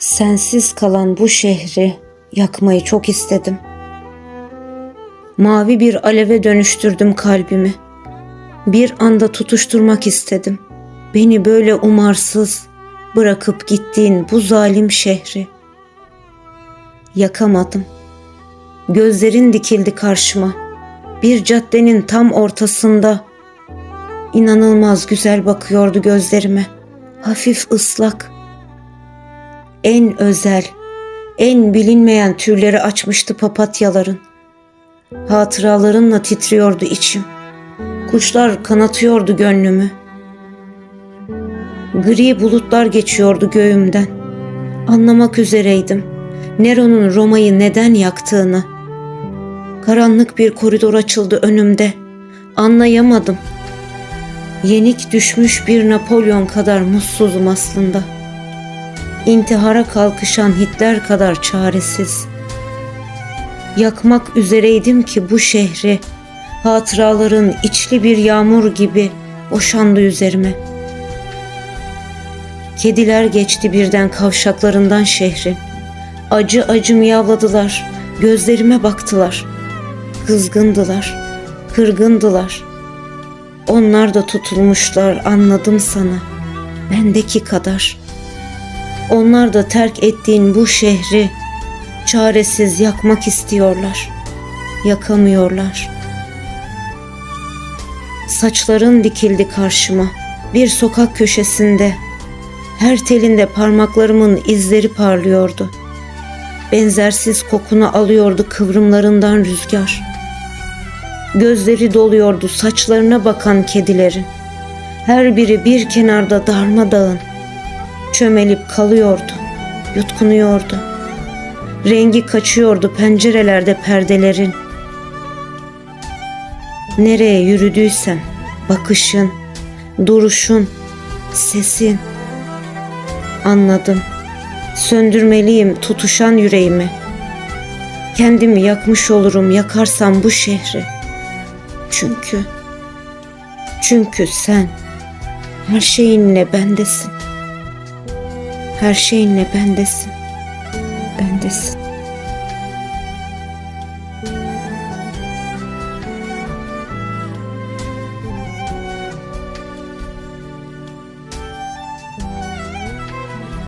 Sensiz kalan bu şehri yakmayı çok istedim. Mavi bir aleve dönüştürdüm kalbimi. Bir anda tutuşturmak istedim. Beni böyle umarsız bırakıp gittiğin bu zalim şehri. Yakamadım. Gözlerin dikildi karşıma. Bir caddenin tam ortasında. İnanılmaz güzel bakıyordu gözlerime. Hafif ıslak. En özel, en bilinmeyen türleri açmıştı papatyaların. Hatıralarınla titriyordu içim. Kuşlar kanatıyordu gönlümü. Gri bulutlar geçiyordu göğümden. Anlamak üzereydim. Nero'nun Roma'yı neden yaktığını. Karanlık bir koridor açıldı önümde. Anlayamadım. Yenik düşmüş bir Napolyon kadar mutsuzum aslında. İntihara kalkışan Hitler kadar çaresiz. Yakmak üzereydim ki bu şehri hatıraların içli bir yağmur gibi boşandı üzerime. Kediler geçti birden kavşaklarından şehrin. Acı acı miyavladılar, gözlerime baktılar. Kızgındılar, kırgındılar. Onlar da tutulmuşlar anladım sana, bendeki kadar. Onlar da terk ettiğin bu şehri çaresiz yakmak istiyorlar. Yakamıyorlar. Saçların dikildi karşıma bir sokak köşesinde. Her telinde parmaklarımın izleri parlıyordu. Benzersiz kokunu alıyordu kıvrımlarından rüzgar. Gözleri doluyordu saçlarına bakan kedilerin. Her biri bir kenarda darmadağın. Çömelip kalıyordu, yutkunuyordu. Rengi kaçıyordu pencerelerde perdelerin. Nereye yürüdüysem bakışın, duruşun, sesin. Anladım. Söndürmeliyim tutuşan yüreğimi. Kendimi yakmış olurum yakarsam bu şehri. Çünkü çünkü sen her şeyinle bendesin. Her şeyinle bendesin. Bendesin.